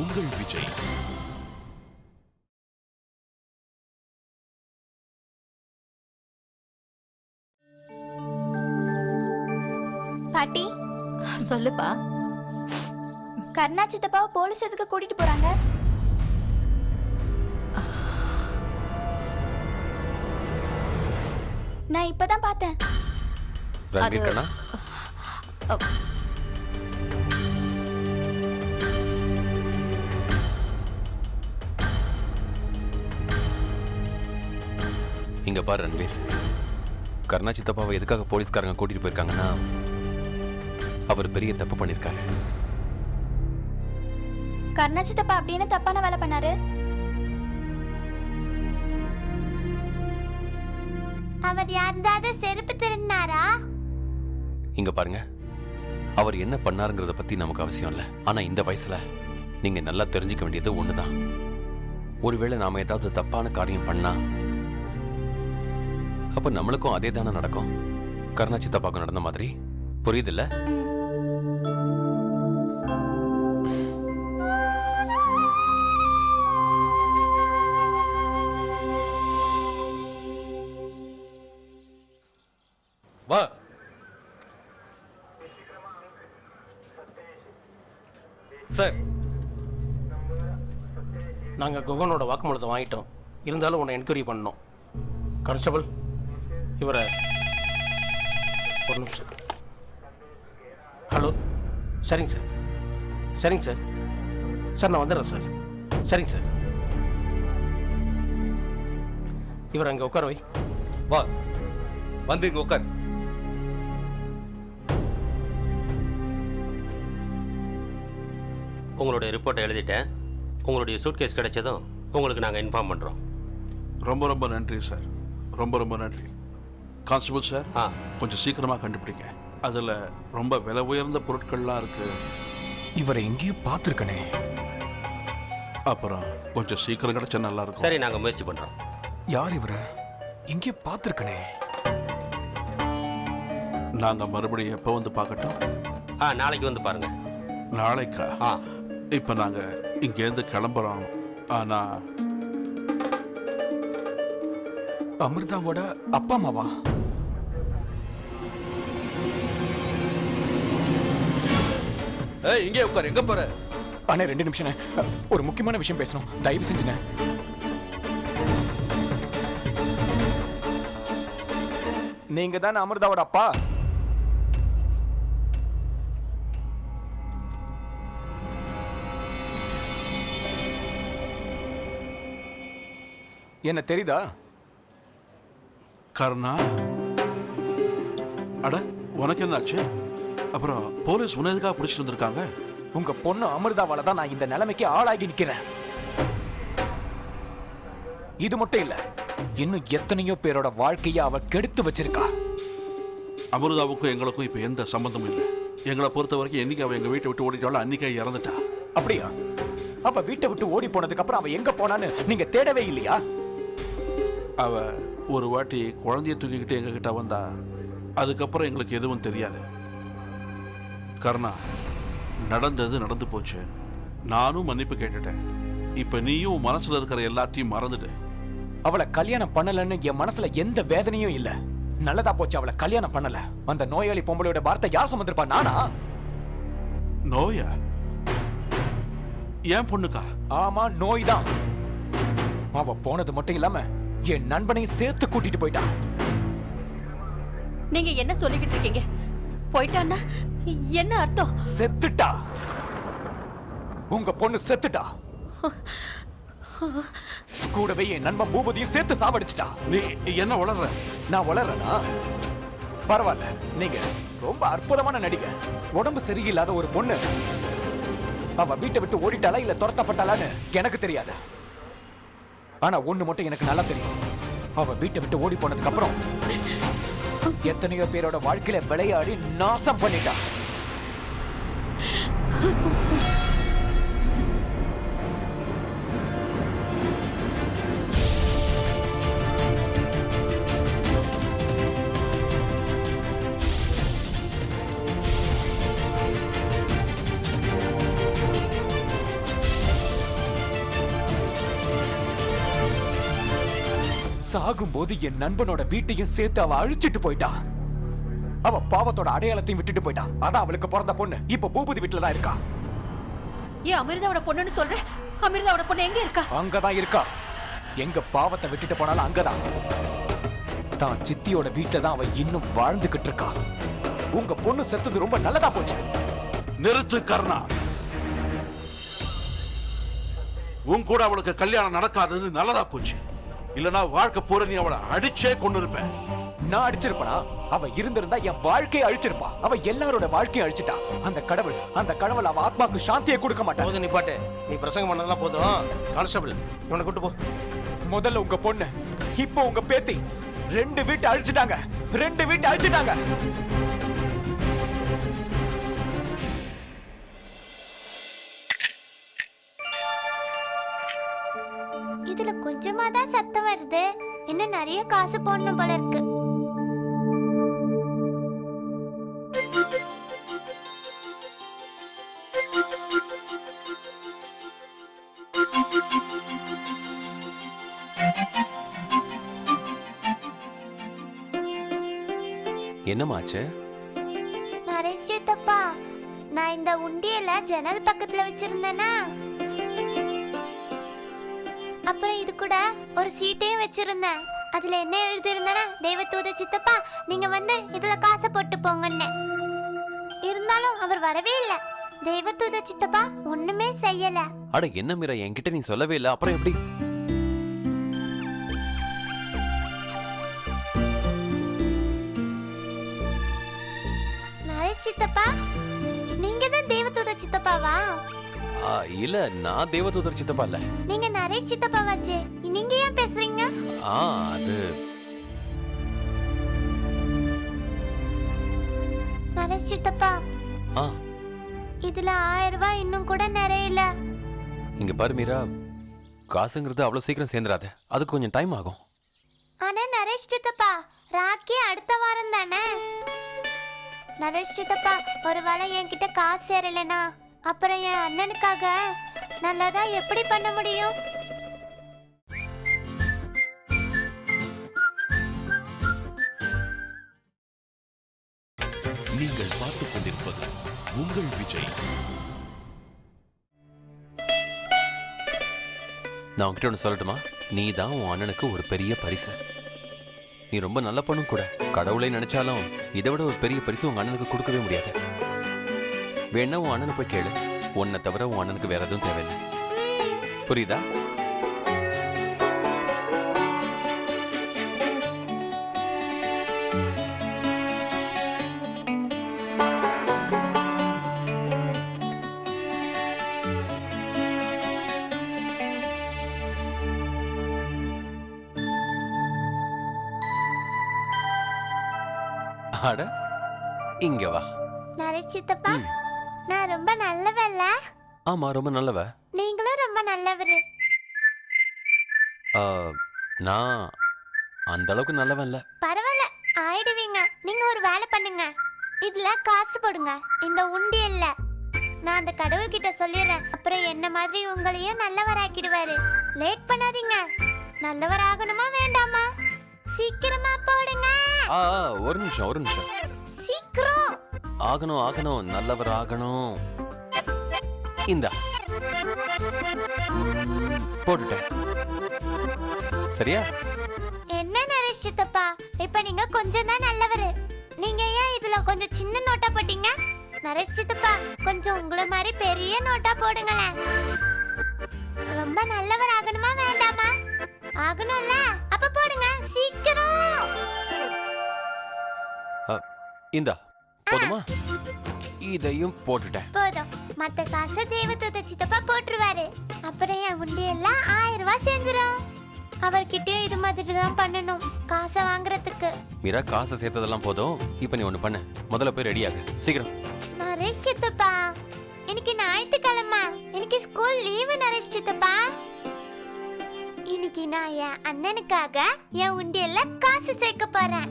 உங்கள் விஜய். பாட்டி. சொல்லுப்பா. கருணா சித்தப்பாவை போலீஸ் எதுக்கு கூட்டிட்டு போறாங்க? நான் இப்பதான் பார்த்தேன். இங்க பாரு ரன்வீர். கருணா சித்தப்பாவை எதுக்காக போலீஸ்காரங்க கூட்டிட்டு போயிருக்காங்கன்னா அவர் பெரிய தப்பு பண்ணிருக்காரு. கருணா சித்தப்பா அப்படின்னு தப்பான வேலை பண்ணாரு? அவர் யாருந்தாவது செருப்பு திருடினாரா? இங்க பாருங்க. அவர் என்ன பண்ணாருங்கிறத பத்தி நமக்கு அவசியம் இல்ல. ஆனா இந்த வயசுல நீங்க நல்லா தெரிஞ்சுக்க வேண்டியது ஒண்ணுதான். ஒருவேளை நாம ஏதாவது தப்பான காரியம் பண்ணா அப்ப நம்மளுக்கும் அதே தானே நடக்கும்? கருணாச்சி தப்பாக்கும் நடந்த மாதிரி? புரியுதுல்ல? வா. சார். நாங்கள் குகனோட வாக்குமூலத்தை வாங்கிட்டோம். இருந்தாலும் உன்னை என்கொயரி பண்ணோம் கான்ஸ்டபிள் இவரை. ஒரு நிமிஷம். ஹலோ. சரிங்க சார். சரிங்க சார். சார் நான் வந்துடுறேன் சார். சரிங்க சார். இவரை அங்கே உட்கார வை. வா. வந்து இங்க உட்கார். உங்களுடைய ரிப்போர்ட்டை எழுதிட்டேன். உங்களுடைய சூட்கேஸ் கிடைச்சதும் உங்களுக்கு நாங்கள் இன்ஃபார்ம் பண்ணுறோம் ரொம்ப ரொம்ப நன்றி சார். ரொம்ப ரொம்ப நன்றி. கான்ஸ்டபிள் சார் ஆ. கொஞ்சம் சீக்கிரமாக கண்டுபிடிங்க. அதில் ரொம்ப விலை உயர்ந்த பொருட்கள்லாம் இருக்கு. இவரை எங்கேயோ பார்த்திருக்கனே. அப்புறம் கொஞ்சம் சீக்கிரம் கிடைச்சா நல்லா இருக்கும் சரி நாங்கள் முயற்சி பண்ணுறோம் யார் இவரை? எங்கேயோ பார்த்திருக்கனே. நாங்கள் மறுபடியும் எப்போ வந்து பார்க்கட்டும்? ஆ நாளைக்கு வந்து பாருங்கள் நாளைக்கா? ஆ. இப்போ நாங்கள் இங்கேருந்து கிளம்புறோம். ஆனால் அமிர்தாவோட அப்பா அம்மாவா? ஏய் இங்கே உட்கார் எங்க போற? அண்ணே ரெண்டு நிமிஷம் ஒரு முக்கியமான விஷயம் பேசணும். தயவு செஞ்சுண்ணே நீங்க தானே அமிர்தாவோட அப்பா? என்ன தெரியுதா? கருணா. அட உனக்கு என்னாச்சு அப்புறம் போலீஸ் உன்னை எதுக்காக பிடிச்சிட்டு வந்திருக்காங்க? உங்க பொண்ணு அமிர்தாவால தான் நான் இந்த நிலைமைக்கு ஆளாகி நிக்கிறேன். இது மட்டும் இல்ல இன்னும் எத்தனையோ பேரோட வாழ்க்கைய அவ கெடுத்து வச்சிருக்கா. அமிர்தாவுக்கும் எங்களுக்கும் இப்போ எந்த சம்மந்தமும் இல்லை. எங்களை பொறுத்த வரைக்கும் என்னைக்கு அவள் எங்கள் வீட்டை விட்டு ஓடிட்டாலும் அன்னைக்கே இறந்துட்டா. அப்படியா? அவ வீட்டை விட்டு ஓடி போனதுக்கு அப்புறம் அவ எங்க போனான்னு நீங்க தேடவே இல்லையா? அவ ஒரு வாட்டி குழந்தைய தூக்கிக்கிட்டு எங்ககிட்ட வந்தா அதுக்கப்புறம் எங்களுக்கு எதுவும் தெரியாது. கருணா நடந்தது நடந்து போச்சு. நானும் மன்னிப்பு கேட்டுட்டேன். இப்ப நீயும் மனசுல இருக்கிற எல்லாத்தையும் மறந்துடு. அவளை கல்யாணம் பண்ணலன்னு என் மனசுல எந்த வேதனையும் இல்ல. நல்லதா போச்சு அவளை கல்யாணம் பண்ணல. அந்த நோயாளி பொம்பளையோட வார்த்தை யார் சுமந்திருப்பா நானா? நோயா? ஏன் பொண்ணுக்கா? ஆமா நோய் தான் அவ போனது மட்டும் இல்லாம என் நண்பனையும் சேர்த்து கூட்டிட்டு போயிட்டான் நீங்க என்ன சொல்லிக்கிட்டு இருக்கீங்க? போயிட்டான்னா என்ன அர்த்தம்? செத்துட்டா. உங்க பொண்ணு செத்துட்டா. கூடவே என் நண்பன் பூபதியும் சேர்த்து சாவடிச்சிட்டா. நீ என்ன வளர்ற? நான் வளர்றேனா? பரவாயில்ல. நீங்க ரொம்ப அற்புதமான நடிகை. உடம்பு சரியில்லாத ஒரு பொண்ணு. அவ வீட்டை விட்டு ஓடிட்டாளா இல்ல துரத்தப்பட்டாளான்னு எனக்கு தெரியாது. ஆனா ஒண்ணு மட்டும் எனக்கு நல்லா தெரியும். அவ வீட்டை விட்டு ஓடி போனதுக்கு அப்புறம் எத்தனையோ பேரோட வாழ்க்கையில விளையாடி நாசம் பண்ணிட்டா. சாகும்போது என் நண்பனோட வீட்டையும் சேர்த்து அவ அழிச்சிட்டு போயிட்டா. அவ பாவத்தோட அடையாளத்தையும் விட்டுட்டு போயிட்டா. அதான் அவளுக்கு பிறந்த பொண்ணு. இப்ப பூபதி வீட்டுல தான் இருக்கா. ஏன் அமிர்தாவோட பொண்ணுன்னு சொல்ற? அமிர்தாவோட பொண்ணு எங்க இருக்கா? அங்கதான் இருக்கா. எங்க பாவத்தை விட்டுட்டு போனாலும் அங்கதான். தான் சித்தியோட வீட்டுல தான் அவ இன்னும் வாழ்ந்துகிட்டு இருக்கா. உங்க பொண்ணு செத்தது ரொம்ப நல்லதா போச்சு. நிறுத்து கர்ணா. உன் கூட அவளுக்கு கல்யாணம் நடக்காதது நல்லதா போச்சு. இல்லனா வாழ்க்கை பூரா நீ அவளை அடிச்சே கொண்டு இருப்ப நான் அடிச்சிருப்பனா? அவ இருந்திருந்தா என் வாழ்க்கையை அழிச்சிருப்பா. அவ எல்லாரோட வாழ்க்கையை அழிச்சிட்டா. அந்த கடவுள் அந்த கடவுள் அவ ஆத்மாக்கு சாந்தியை கொடுக்க மாட்டா போதும் நிப்பாட்டு நீ பிரசங்கம் பண்ணதெல்லாம் போதும். கான்ஸ்டபிள் இவனை கூட்டு போ. முதல்ல உங்க பொண்ணு இப்போ உங்க பேத்தி. ரெண்டு வீட்டை அழிச்சிட்டாங்க. ரெண்டு வீட்டை அழிச்சிட்டாங்க. இதுல கொஞ்சமா தான் சத்தம் வருது. இன்னும் நிறைய காசு போடணும் போல இருக்கு. என்னமாச்சு நரேஷ் சித்தப்பா நான் இந்த உண்டியல ஜன்னல் பக்கத்துல வச்சிருந்தேனா? அப்புறம் இது கூட ஒரு சீட்டையும் வச்சிருந்தேன். அதுல என்ன எழுதியிருந்தேனா தெய்வத்தூத சித்தப்பா நீங்க வந்து இதுல காசை போட்டு போங்கன்னு. இருந்தாலும் அவர் வரவே இல்லை. தெய்வத்தூத சித்தப்பா ஒண்ணுமே செய்யல. அட என்ன மீரா என்கிட்ட நீ சொல்லவே இல்லை. அப்புறம் எப்படி? நரேஷ் சித்தப்பா நீங்க தான் தெய்வத்தூத சித்தப்பாவா? இல்ல நான் தேவதூதர் சித்தப்பா இல்ல நீங்க நரேஷ் சித்தப்பாவாச்சே நீங்க ஏன் பேசுறீங்க? ஆ அது நரேஷ் சித்தப்பா. ஆ. இதுல ஆயிரம் ரூபாய் இன்னும் கூட நிறையல இங்க பாரு மீரா காசுங்கிறது அவ்வளவு சீக்கிரம் சேர்ந்துடாத அதுக்கு கொஞ்சம் டைம் ஆகும். ஆனா நரேஷ் சித்தப்பா ராக்கி அடுத்த வாரம் தானே? நரேஷ் சித்தப்பா ஒருவேளை என்கிட்ட காசு சேரலைனா அப்புறம் என் அண்ணனுக்காக நல்லதா எப்படி பண்ண முடியும்? நீங்கள் பார்த்துக் கொண்டிருப்பது உங்கள் விஜய். நான் உங்ககிட்ட ஒன்று சொல்லட்டுமா? நீ தான் உன் அண்ணனுக்கு ஒரு பெரிய பரிசு. நீ ரொம்ப நல்ல பொண்ணும் கூட. கடவுளை நினைச்சாலும் இதை விட ஒரு பெரிய பரிசு உங்க அண்ணனுக்கு கொடுக்கவே முடியாது. வேணா உன் அண்ணனை போய் கேளு. உன்னை தவிர உன் அண்ணனுக்கு வேற எதுவும் தேவையில்லை. புரியுதா? இங்க வா. நரேஷ் சித்தப்பா. நான் ரொம்ப நல்லவல்ல ஆமா ரொம்ப நல்லவ. நீங்களும் ரொம்ப நல்லவரு. நான் அந்த அளவுக்கு நல்லவன் இல்ல. பரவாயில்ல ஆயிடுவீங்க. நீங்க ஒரு வேலை பண்ணுங்க. இதுல காசு போடுங்க. இந்த உண்டியல்ல நான் அந்த கடவுள் கிட்ட சொல்லிடுறேன். அப்புறம் என்ன மாதிரி உங்களையும் நல்லவராக்கிடுவாரு. லேட் பண்ணாதீங்க. நல்லவர் ஆகணுமா வேண்டாமா? சீக்கிரமா போடுங்க. ஆ, ஒரு நிமிஷம் ஒரு நிமிஷம். சீக்கிரம். ஆகணும் ஆகணும். நல்லவர் ஆகணும் இந்தா. போட்டுட்டேன். சரியா? என்ன நரேஷ் சித்தப்பா? இப்ப நீங்க கொஞ்சம் தான் நல்லவரு. நீங்க ஏன் இதுல கொஞ்சம் சின்ன நோட்டா போட்டீங்க? நரேஷ் சித்தப்பா கொஞ்சம் உங்களை மாதிரி பெரிய நோட்டா போடுங்களேன். ரொம்ப நல்லவர் ஆகணுமா வேண்டாமா? ஆகணும்ல? அப்ப போடுங்க சீக்கிரம். இந்தா போதுமா? இதையும் போட்டுட்டேன். போதும். மத்த காசை தேவதூத சித்தப்பா போட்டுருவாரு. அப்புறம் என் உண்டி எல்லாம் ஆயிரம் ரூபாய் சேர்ந்துரும். அவர்கிட்டயும் இது மாதிரி தான் பண்ணணும் காசை வாங்குறதுக்கு. மீரா காசை சேர்த்ததெல்லாம் போதும். இப்போ நீ ஒன்று பண்ணு. முதல்ல போய் ரெடியாகு சீக்கிரம். நரேஷ் சித்தப்பா இன்னைக்கு ஞாயிற்றுக்கிழமை. இன்னைக்கு ஸ்கூல் லீவு நரேஷ் சித்தப்பா. இன்னைக்கு நான் என் அண்ணனுக்காக என் உண்டியல்ல காசு சேர்க்க போறேன்.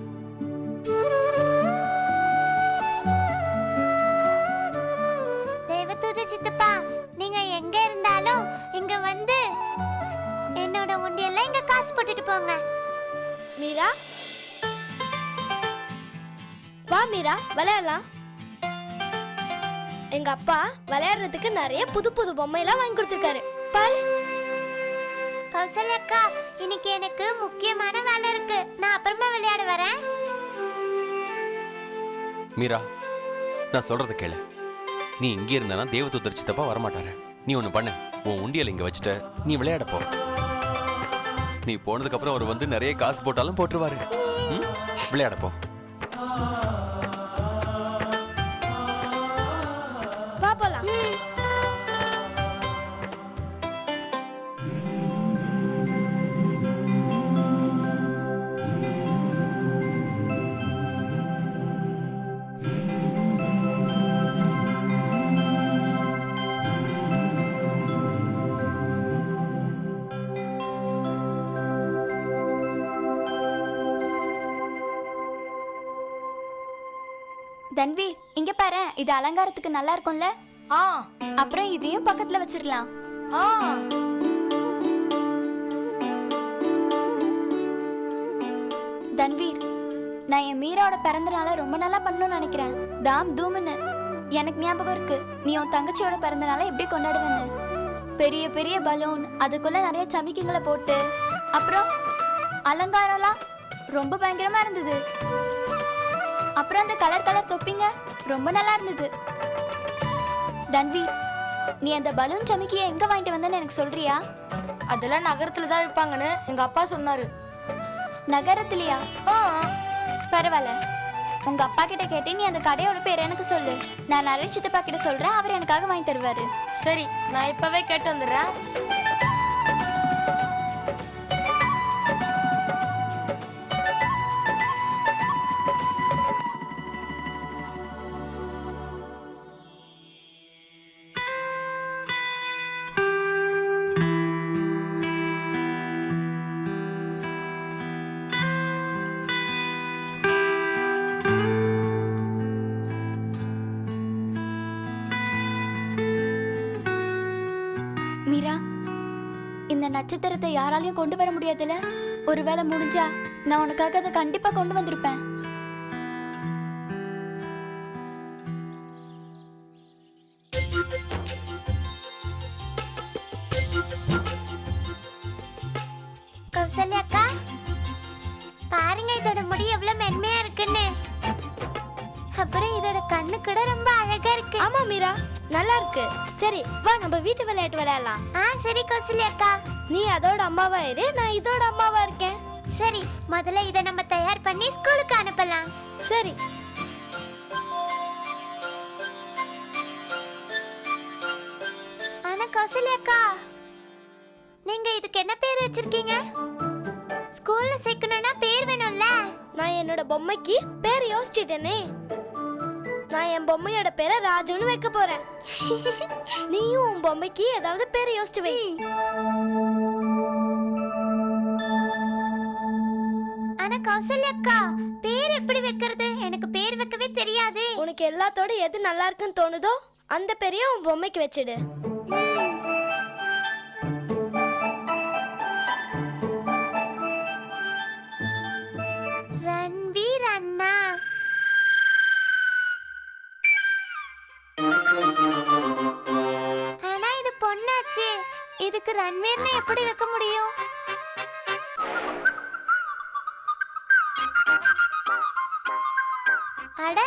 அப்பா நீங்க எங்க இருந்தாலும் இங்க வந்து என்னோட உண்டியல்ல இங்க காசு போட்டுட்டு போங்க. மீரா? வா மீரா விளையாடலாம். எங்க அப்பா விளையாடுறதுக்கு நிறைய புது புது பொம்மையெல்லாம் வாங்கி கொடுத்துருக்காரு. பாரு. கௌசல்யக்கா இன்னைக்கு எனக்கு முக்கியமான வேலை இருக்கு. நான் அப்புறமா விளையாட வரேன். மீரா நான் சொல்றத கேளு. நீ இங்க இருந்தானா தேவதூதர் சித்தப்பா வரமாட்டாரு. நீ ஒண்ணு பண்ணு. உன் உண்டியல் இங்க வச்சுட்ட நீ விளையாட போ. நீ போனதுக்கு அப்புறம் அவர் வந்து நிறைய காசு போட்டாலும் போட்டுருவாரு. ம்? விளையாட போ. வா பாரு இது அலங்காரத்துக்கு நல்லா இருக்கும்ல? ஆ. அப்புறம் இதையும் பக்கத்துல வச்சிரலாம் ஆ. தன்வீர் நான் என் மீராவோட பிறந்த நாளை ரொம்ப நல்லா பண்ணணும்னு நினைக்கிறேன். தாம் தூம்னு எனக்கு ஞாபகம் இருக்கு. நீ உன் தங்கச்சியோட பிறந்த நாளை எப்படி கொண்டாடுவேன்னு. பெரிய பெரிய பலூன். அதுக்குள்ள நிறைய சமிக்கைங்களை போட்டு. அப்புறம் அலங்காரம்லாம் ரொம்ப பயங்கரமா இருந்தது. அப்புறம் அந்த கலர் கலர் தொப்பிங்க. ரொம்ப நல்லா இருந்தது. தன்வீர் நீ அந்த பலூன் சமிக்கியை எங்க வாங்கிட்டு வந்தேன்னு எனக்கு சொல்றியா? அதெல்லாம் நகரத்துல தான் விற்பாங்கன்னு எங்க அப்பா சொன்னாரு. நகரத்திலயா? பரவாயில்ல. உங்க அப்பா கிட்ட கேட்டு நீ அந்த கடையோட பேர் எனக்கு சொல்லு. நான் நிறைய சித்தப்பா கிட்ட சொல்றேன் அவர் எனக்காக வாங்கி தருவாரு. சரி நான் இப்பவே கேட்டு வந்துடுறேன். நட்சத்திரத்தை யாராலையும் கொண்டு வர முடியாதுல்ல? ஒருவேளை முடிஞ்சா நான் உனக்காக அதை கண்டிப்பா கொண்டு வந்திருப்பேன். கௌசல்யாக்கா பாருங்க இதோட முடி எவ்வளவு மென்மையா இருக்குன்னு. அப்புறம் இதோட கண்ணு கூட ரொம்ப அழகா இருக்கு. ஆமா மீரா நல்லா இருக்கு. சரி வா நம்ம வீட்டு விளையாட்டு விளையாடலாம். ஆ சரி கௌசல்யாக்கா நீ அதோட அம்மாவா இரு நான் இதோட அம்மாவா இருக்கேன். சரி முதல்ல இதை நம்ம தயார் பண்ணி ஸ்கூலுக்கு அனுப்பலாம். சரி. ஆனா கௌசல்யாக்கா நீங்க இதுக்கு என்ன பேர் வச்சிருக்கீங்க? ஸ்கூல்ல சேர்க்கணும்னா பேர் வேணும்ல? நான் என்னோட பொம்மைக்கு பேர் யோசிச்சிட்டேனே. நான் என் பொம்மையோட பேரை ராஜுன்னு வைக்க போறேன். நீயும் உன் பொம்மைக்கு ஏதாவது பேர் யோசிச்சு வை. கௌசல்யாக்கா பேர் எப்படி வைக்கிறது? எனக்கு பேர் வைக்கவே தெரியாதே. உனக்கு எல்லாத்தோட எது நல்லா இருக்குன்னு தோணுதோ அந்த பேரையும் உன் பொம்மைக்கு வச்சிடு. ரன்வீர் அண்ணா. ஆனா இது பொண்ணாச்சு. இதுக்கு ரன்வீர்னு எப்படி வைக்க முடியும்? அட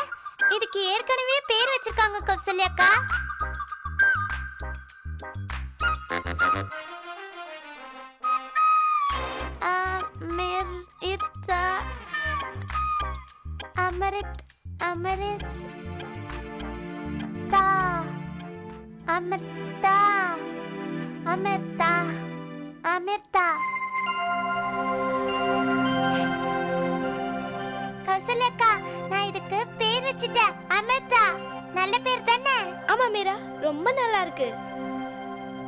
இதுக்கு ஏற்கனவே பேர் வச்சிருக்காங்க கௌசல்யாக்கா அமரித் அமரித் தா அமிர்தா அமிர்தா ரொம்ப நல்லா இருக்கு.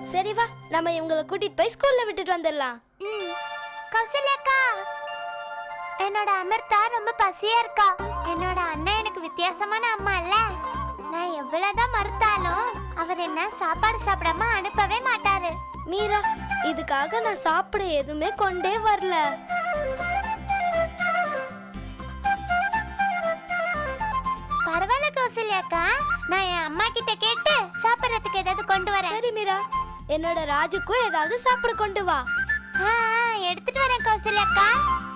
சரி வா நம்ம இவங்களை கூட்டிட்டு போய் ஸ்கூல்ல விட்டுட்டு வந்துடலாம். ம். கௌசல்யாக்கா என்னோட அமிர்தா ரொம்ப பசியா இருக்கா. என்னோட அண்ணன் எனக்கு வித்தியாசமான அம்மா இல்ல. நான் எவ்வளவுதான் மறுத்தாலும் அவர் என்ன சாப்பாடு சாப்பிடாம அனுப்பவே மாட்டாரு. மீரா இதுக்காக நான் சாப்பிட எதுவுமே கொண்டே வரல. கௌசல்யாக்கா நான் என் அம்மா கிட்ட கேட்டு சாப்பிடறதுக்கு ஏதாவது கொண்டு வரேன். சரி மீரா. என்னோட ராஜுக்கும் ஏதாவது சாப்பிட கொண்டு வா. எடுத்துட்டு வரேன் கௌசல்யாக்கா அம்மா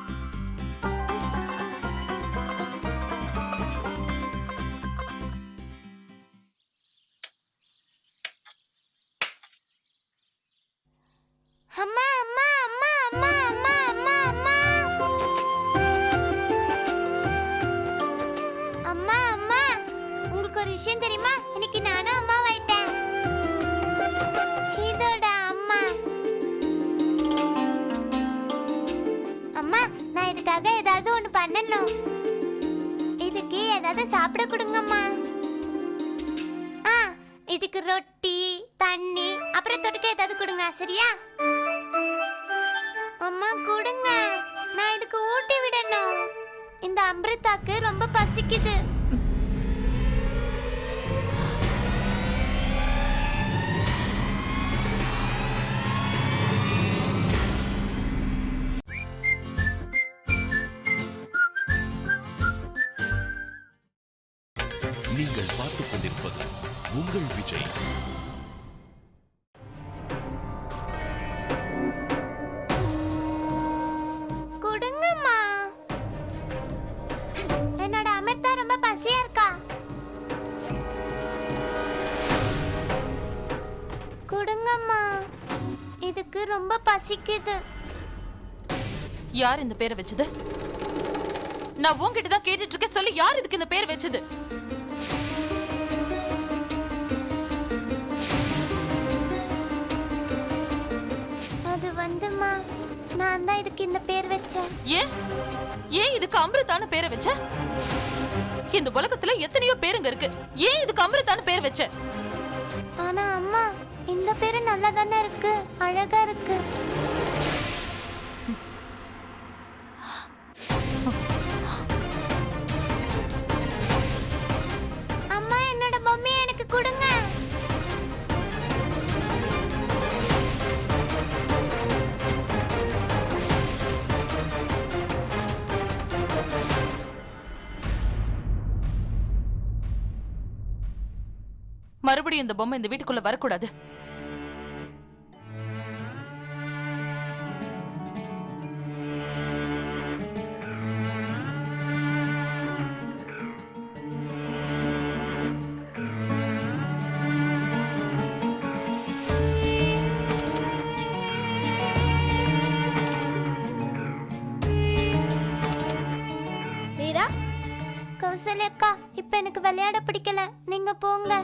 இந்த அம்ரிதாக்கு ரொம்ப பசிக்குது. பசிக்குது யார் இந்த பேரை வச்சது? நான் உன்கிட்ட தான் கேட்டுட்டு இருக்கேன் சொல்லி யார் இதுக்கு இந்த பேர் வச்சது? அது வந்துமா நான் தான் இதுக்கு இந்த பேர் வச்சேன். ஏன்? ஏன் இதுக்கு அமிர்தான பேரை வச்ச? இந்த உலகத்துல எத்தனையோ பேருங்க இருக்கு. ஏன் இதுக்கு அமிர்தான பேர் வச்ச? ஆனா அம்மா இந்த பேரு நல்லா தானே இருக்கு அழகா இருக்கு. கொடுங்க. மறுபடியும் இந்த பொம்மை இந்த வீட்டுக்குள்ள வரக்கூடாது. கௌசல்யக்கா இப்ப எனக்கு விளையாட பிடிக்கல. நீங்க போங்க.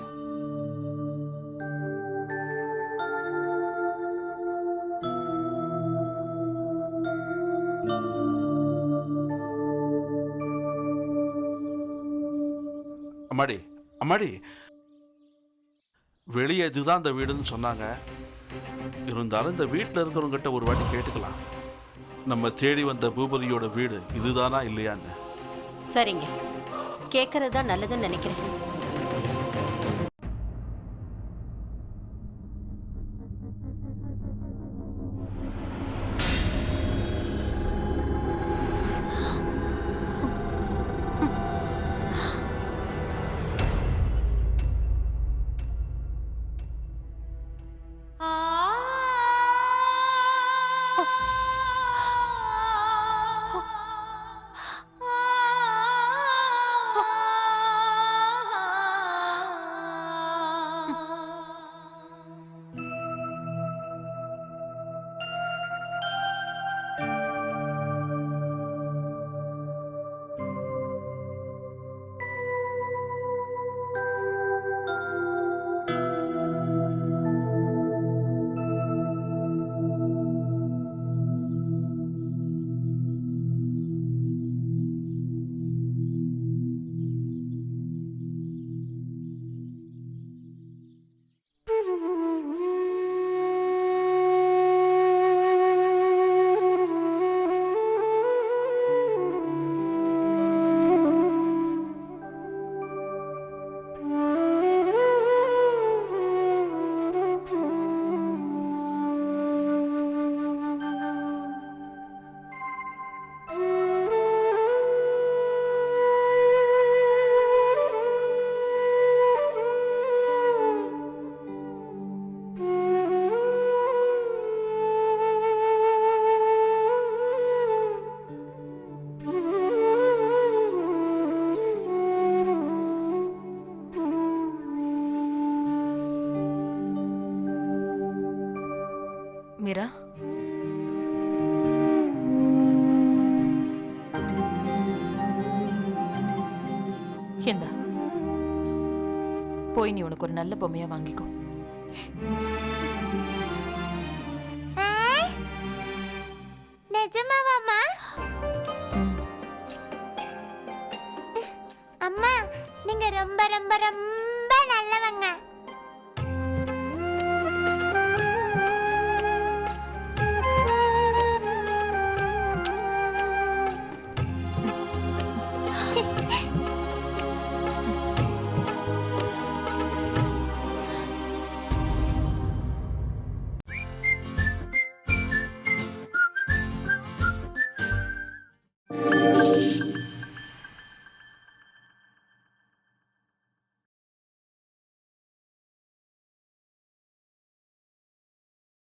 அம்மாடி அம்மாடி. வெளியே இதுதான் இந்த வீடுன்னு சொன்னாங்க. இருந்தாலும் இந்த வீட்டில் இருக்கிறவங்ககிட்ட ஒரு வாட்டி கேட்டுக்கலாம். நம்ம தேடி வந்த பூபதியோட வீடு இதுதானா இல்லையான்னு. சரிங்க. கேட்கறது தான் நல்லதுன்னு நினைக்கிறேன். போய் நீ உனக்கு ஒரு நல்ல பொம்மையா வாங்கிக்கோ ஆ? அம்மா நீங்க ரொம்ப ரொம்ப ரொம்ப